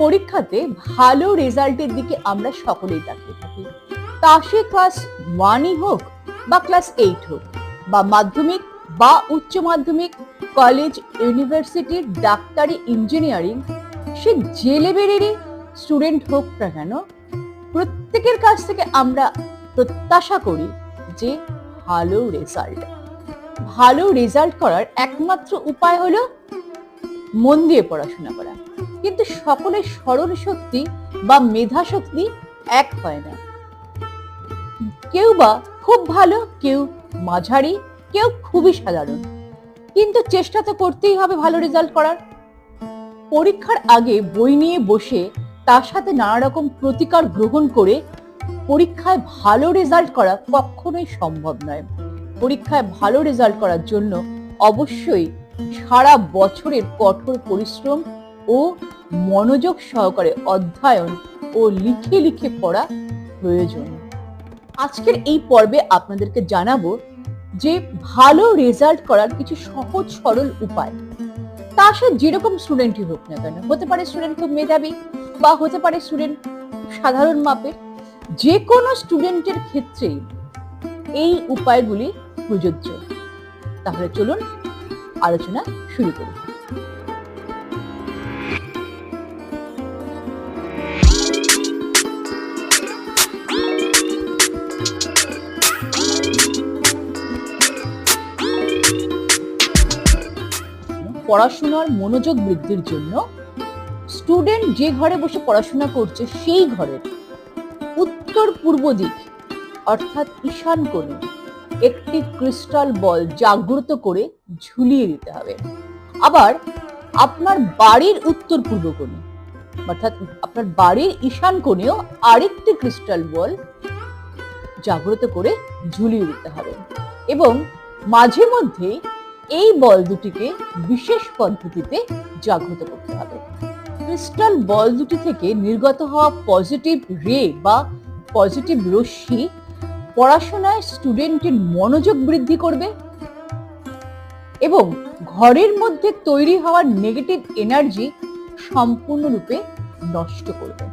পরীক্ষাতে ভালো রেজাল্টের দিকে আমরা সকলেই তাকিয়ে থাকি। তা সে ক্লাস ওয়ানই হোক বা ক্লাস এইট হোক বা মাধ্যমিক বা উচ্চ মাধ্যমিক, কলেজ, ইউনিভার্সিটির ডাক্তারি, ইঞ্জিনিয়ারিং, সে যে লেভেলেরই স্টুডেন্ট হোক না কেন, প্রত্যেকের কাছ থেকে আমরা প্রত্যাশা করি যে ভালো রেজাল্ট। ভালো রেজাল্ট করার একমাত্র উপায় হলো মন দিয়ে পড়াশোনা করা। কিন্তু সকলের স্মরণ শক্তি বা মেধা শক্তি এক হয় না। কেউ বা খুব ভালো, কেউ মাঝারি, কেউ খুবই সাধারণ। কিন্তু চেষ্টা তো করতেই হবে ভালো রেজাল্ট করার। পরীক্ষার আগে বই নিয়ে বসে তার সাথে নানা রকম প্রতিকার গ্রহণ করে পরীক্ষায় ভালো রেজাল্ট করা কখনোই সম্ভব নয়। পরীক্ষায় ভালো রেজাল্ট করার জন্য অবশ্যই সারা বছরের কঠোর পরিশ্রম ও মনোযোগ সহকারে অধ্যয়ন ও লিখে লিখে পড়া প্রয়োজন। আজকের এই পর্বে আপনাদেরকে জানাব যে ভালো রেজাল্ট করার কিছু সহজ সরল উপায়। তা সে যেরকম স্টুডেন্টই হোক না কেন, হতে পারে স্টুডেন্ট খুব মেধাবী বা হতে পারে স্টুডেন্ট সাধারণ মাপের, যে কোনো স্টুডেন্টের ক্ষেত্রেই এই উপায়গুলি প্রযোজ্য। তাহলে চলুন আলোচনা শুরু করি। পড়াশোনার মনোযোগ বৃদ্ধির জন্য স্টুডেন্ট যে ঘরে বসে পড়াশোনা করছে সেই ঘরের উত্তর পূর্ব দিক, অর্থাৎ ঈশান কোণে একটি ক্রিস্টাল বল জাগ্রত করে ঝুলিয়ে দিতে হবে। আবার আপনার বাড়ির উত্তর পূর্ব কোণে, অর্থাৎ আপনার বাড়ির ঈশান কোণেও আরেকটি ক্রিস্টাল বল জাগ্রত করে ঝুলিয়ে দিতে হবে। এবং মাঝে মধ্যে এই বল দুটিকে বিশেষ পদ্ধতিতে জাগ্রত করতে হবে। ক্রিস্টাল বল দুটি থেকে নির্গত হওয়া পজিটিভ রে বা পজিটিভ রশ্মি পড়াশোনায় স্টুডেন্টের মনোযোগ বৃদ্ধি করবে এবং ঘরের মধ্যে তৈরি হওয়ার নেগেটিভ এনার্জি সম্পূর্ণরূপে নষ্ট করবে।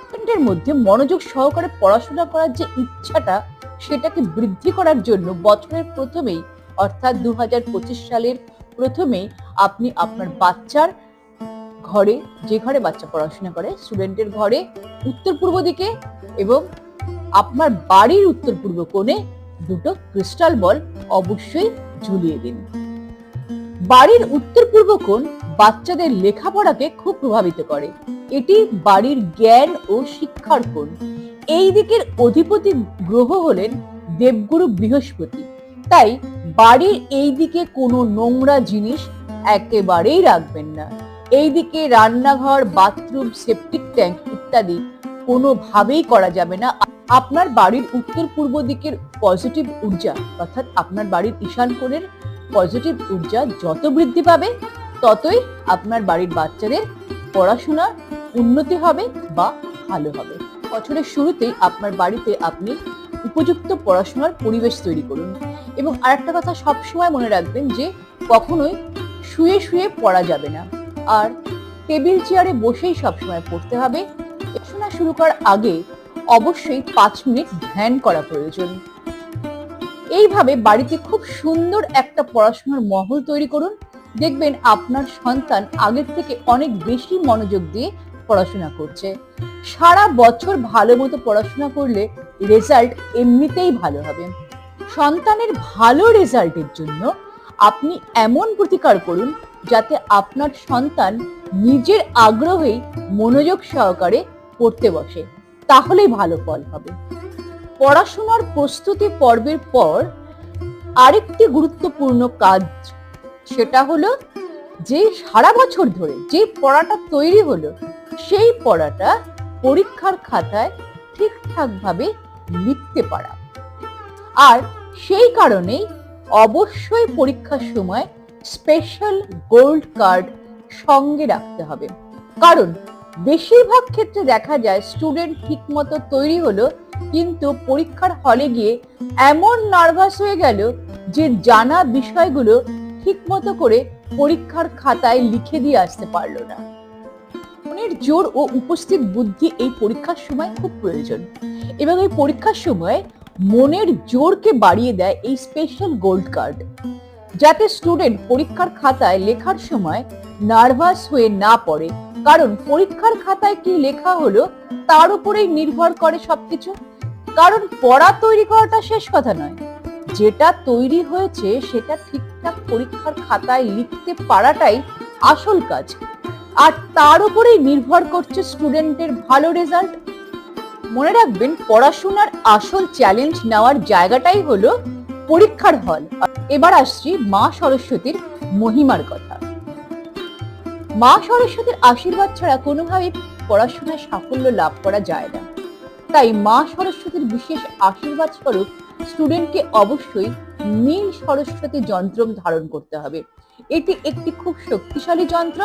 স্টুডেন্টের মধ্যে মনোযোগ সহকারে পড়াশোনা করার যে ইচ্ছাটা, সেটাকে বৃদ্ধি করার জন্য বছরের প্রথমেই অর্থাৎ দু হাজার পঁচিশ সালের প্রথমেই আপনি আপনার বাচ্চার ঘরে, যে ঘরে বাচ্চা পড়াশোনা করে স্টুডেন্টের ঘরে উত্তর পূর্ব দিকে এবং আপনার বাড়ির উত্তর পূর্ব কোণে দুটো ক্রিস্টাল বল অবশ্যই ঝুলিয়ে দিন। বাড়ির উত্তর পূর্ব কোণ বাচ্চাদের লেখাপড়াকে খুব প্রভাবিত করে। এটি বাড়ির জ্ঞান ও শিক্ষার কোণ। এই দিকের অধিপতি গ্রহ হলেন দেবগুরু বৃহস্পতি। তাই বাড়ির এই দিকে কোনো নোংরা জিনিস একেবারেই রাখবেন না। এই দিকে রান্নাঘর, বাথরুম সেপটিক ট্যাঙ্ক ইত্যাদি কোনোভাবেই করা যাবে না। আপনার বাড়ির উত্তর পূর্ব দিকের পজিটিভ ঊর্জা, অর্থাৎ আপনার বাড়ির ঈশান কোণের পজিটিভ ঊর্জা যত বৃদ্ধি পাবে, ততই আপনার বাড়ির বাচ্চাদের পড়াশোনা উন্নতি হবে বা ভালো হবে। বছরের শুরুতেই আপনার বাড়িতে আপনি উপযুক্ত পড়াশোনার পরিবেশ তৈরি করুন। এবং আরেকটা কথা সবসময় মনে রাখবেন যে কখনোই শুয়ে শুয়ে পড়া যাবে না। আর টেবিল চেয়ারে বসেই সবসময় পড়তে হবে। পড়াশোনা শুরু করার আগে অবশ্যই পাঁচ মিনিট ধ্যান করা প্রয়োজন। এইভাবে বাড়িতে খুব সুন্দর একটা পড়াশোনার মহল তৈরি করুন। দেখবেন আপনার সন্তান আগের থেকে অনেক বেশি মনোযোগ দিয়ে পড়াশোনা করছে। সারা বছর ভালো মতো পড়াশোনা করলে রেজাল্ট এমনিতেই ভালো হবে। সন্তানের ভালো রেজাল্টের জন্য আপনি এমন প্রতিকার করুন যাতে আপনার সন্তান নিজের আগ্রহেই মনোযোগ সহকারে পড়তে বসে। তাহলেই ভালো ফল হবে। পড়াশোনার প্রস্তুতি পর্বের পর আরেকটি গুরুত্বপূর্ণ কাজ সেটা হলো যে সারা বছর ধরে যে পড়াটা তৈরি হলো, সেই পড়াটা পরীক্ষার খাতায় ঠিকঠাকভাবে লিখতে পারা। আর সেই কারণেই অবশ্যই পরীক্ষার সময় স্পেশাল গোল্ড কার্ড সঙ্গে রাখতে হবে। কারণ বেশিরভাগ ক্ষেত্রে দেখা যায় স্টুডেন্ট ঠিকমতো তৈরি হলো, কিন্তু পরীক্ষার হলে গিয়ে এমন নার্ভাস হয়ে গেল যে জানা বিষয়গুলো ঠিকমতো করে পরীক্ষার খাতায় লিখে দিয়ে আসতে পারল না। মনের জোর ও উপস্থিত বুদ্ধি এই পরীক্ষার সময় খুব প্রয়োজন। এবং এই পরীক্ষার সময় মনের জোরকে বাড়িয়ে দেয় এই স্পেশাল গোল্ড কার্ড যাতে স্টুডেন্ট পরীক্ষার খাতায় লেখার সময় নার্ভাস হয়ে না পড়ে। কারণ পরীক্ষার খাতায় কি লেখা হলো, তার উপরেই নির্ভর করে সবকিছু। কারণ পড়া তৈরি করাটা শেষ কথা নয়। যেটা তৈরি হয়েছে, সেটা ঠিকঠাক পরীক্ষার খাতায় লিখতে পারাটাই আসল কাজ। আর তার উপরেই নির্ভর করছে স্টুডেন্টের ভালো রেজাল্ট মনে রাখবেন, পড়াশোনার আসল চ্যালেঞ্জ নেওয়ার জায়গাটাই হলো পরীক্ষার হল এবার আসছি মা সরস্বতীর মহিমার কথা। মা সরস্বতীর আশীর্বাদ ছাড়া কোনোভাবেই পড়াশোনায় সাফল্য লাভ করা যায় না। তাই মা সরস্বতীর বিশেষ আশীর্বাদ স্বরূপ স্টুডেন্টকে অবশ্যই নীল সরস্বতী যন্ত্র ধারণ করতে হবে। এটি একটি খুব শক্তিশালী যন্ত্র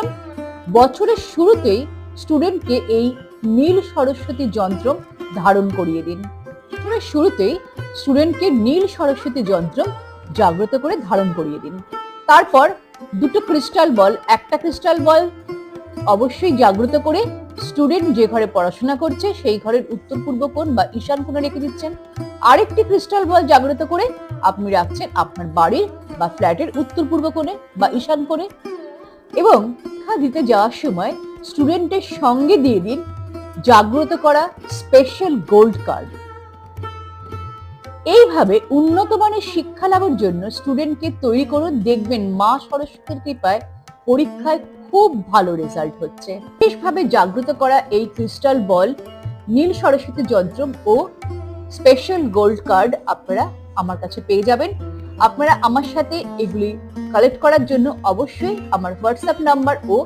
বছরের শুরুতেই স্টুডেন্টকে এই নীল সরস্বতী যন্ত্রম ধারণ করিয়ে দিন। শুরুতেই স্টুডেন্টকে নীল সরস্বতী যন্ত্রম জাগ্রত করে ধারণ করিয়ে দিন। তারপর দুটো ক্রিস্টাল বল একটা ক্রিস্টাল বল অবশ্যই জাগ্রত করে স্টুডেন্ট যে ঘরে পড়াশোনা করছে, সেই ঘরের উত্তর পূর্ব কোণ বা ঈশান কোণে রেখে দিচ্ছেন। আরেকটি ক্রিস্টাল বল জাগ্রত করে আপনি রাখছেন আপনার বাড়ির বা ফ্ল্যাটের উত্তর পূর্ব কোণে বা ঈশান কোণে। এবং দিতে যাওয়ার সময় স্টুডেন্টের সঙ্গে দিয়ে দিন জাগ্রত করা স্পেশাল গোল্ড কার্ড এইভাবে উন্নত মানের শিক্ষা লাভের জন্য স্টুডেন্টকে তৈরি করুন, দেখবেন মা সরস্বতীর কৃপায় পরীক্ষায় খুব ভালো রেজাল্ট হচ্ছে। বিশেষভাবে জাগ্রত করা এই ক্রিস্টাল বল নীল সরস্বতী যন্ত্র ও স্পেশাল গোল্ড কার্ড আপনারা আমার কাছে পেয়ে যাবেন। আপনারা আমার সাথে এগুলি কালেক্ট করার জন্য অবশ্যই আমার হোয়াটসঅ্যাপ নাম্বার ও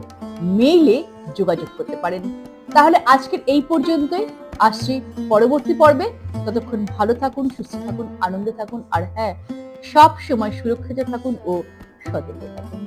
মেইলে যোগাযোগ করতে পারেন। তাহলে আজকের এই পর্যন্তই। আসছি পরবর্তী পর্বে। ততক্ষণ ভালো থাকুন, সুস্থ থাকুন, আনন্দে থাকুন, আর হ্যাঁ সব সময় সুরক্ষিত থাকুন ও সতর্ক থাকুন।